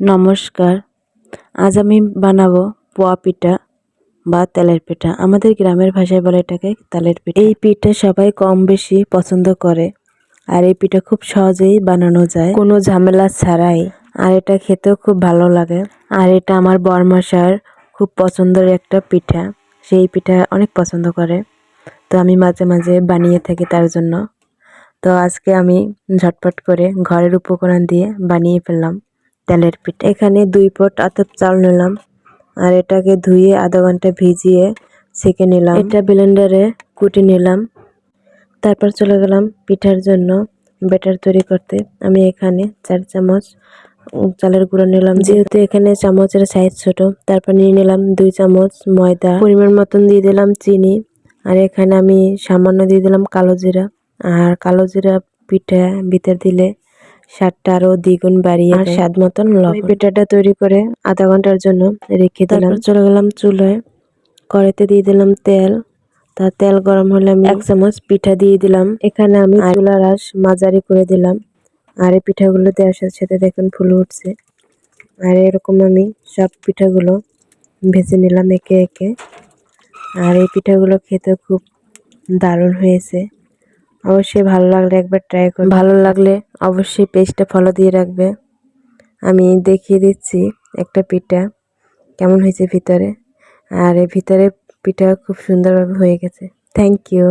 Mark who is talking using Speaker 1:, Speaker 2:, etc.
Speaker 1: নমস্কার। আজ আমি বানাবো পোয়া পিঠা বা তেলের পিঠা। আমাদের গ্রামের ভাষায় বলে এটাকে তেলের পিঠা। এই পিঠা সবাই কম বেশি পছন্দ করে আর এই পিঠা খুব সহজেই বানানো যায়। কোনো ঝামেলা ছাড়াই। আর এটা খেতেও খুব ভালো লাগে। আর এটা আমার বরমশার খুব পছন্দের একটা পিঠা। সেই পিঠা অনেক পছন্দ করে। তো আমি মাঝে মাঝে বানিয়ে থাকি তার জন্য। তো আজকে আমি ঝটপট করে ঘরের উপকরণ দিয়ে বানিয়ে ফেললাম। তেলের পিঠা। এখানে দুই পট আতপ চাল নিলাম আর এটাকে ধুয়ে আধা ঘণ্টা ভিজিয়ে সেকে নিলাম। এটা ব্লেন্ডারে কুটে নিলাম। তারপর চলে গেলাম পিঠার জন্য ব্যাটার তৈরি করতে। আমি এখানে চার চামচ চালের গুঁড়ো নিলাম। যেহেতু এখানে চামচের সাইজ ছোট, তারপর নিয়ে নিলাম দুই চামচ ময়দা। পরিমাণ মতন দিয়ে দিলাম চিনি। আর এখানে আমি সামান্য দিয়ে দিলাম কালো জিরা। আর কালো জিরা পিঠা ভিতর দিলে স্বাদটা আরও দ্বিগুণ বাড়িয়ে আর স্বাদ মতন লবণ। পিঠাটা তৈরি করে আধা ঘণ্টার জন্য রেখে দিলাম। চলে গেলাম চুলায়। কড়াইতে দিয়ে দিলাম তেল। তা তেল গরম হলে আমি এক চামচ পিঠা দিয়ে দিলাম। এখানে আমি চুলার আঁশ মাঝারি করে দিলাম। আর এই পিঠাগুলো দেওয়ার সাথে সাথে দেখুন ফুলে উঠছে। আর এরকম আমি সব পিঠাগুলো ভেজে নিলাম একে একে। আর এই পিঠাগুলো খেতে খুব দারুণ হয়েছে। অবশ্যই ভালো লাগলে একবার ট্রাই করবে। ভালো লাগলে অবশ্যই পেজটা ফলো দিয়ে রাখবে। আমি দেখিয়ে দিচ্ছি একটা পিঠা, কেমন হয়েছে ভিতরে। আর ভিতরে পিঠা খুব সুন্দরভাবে হয়ে গেছে। Thank you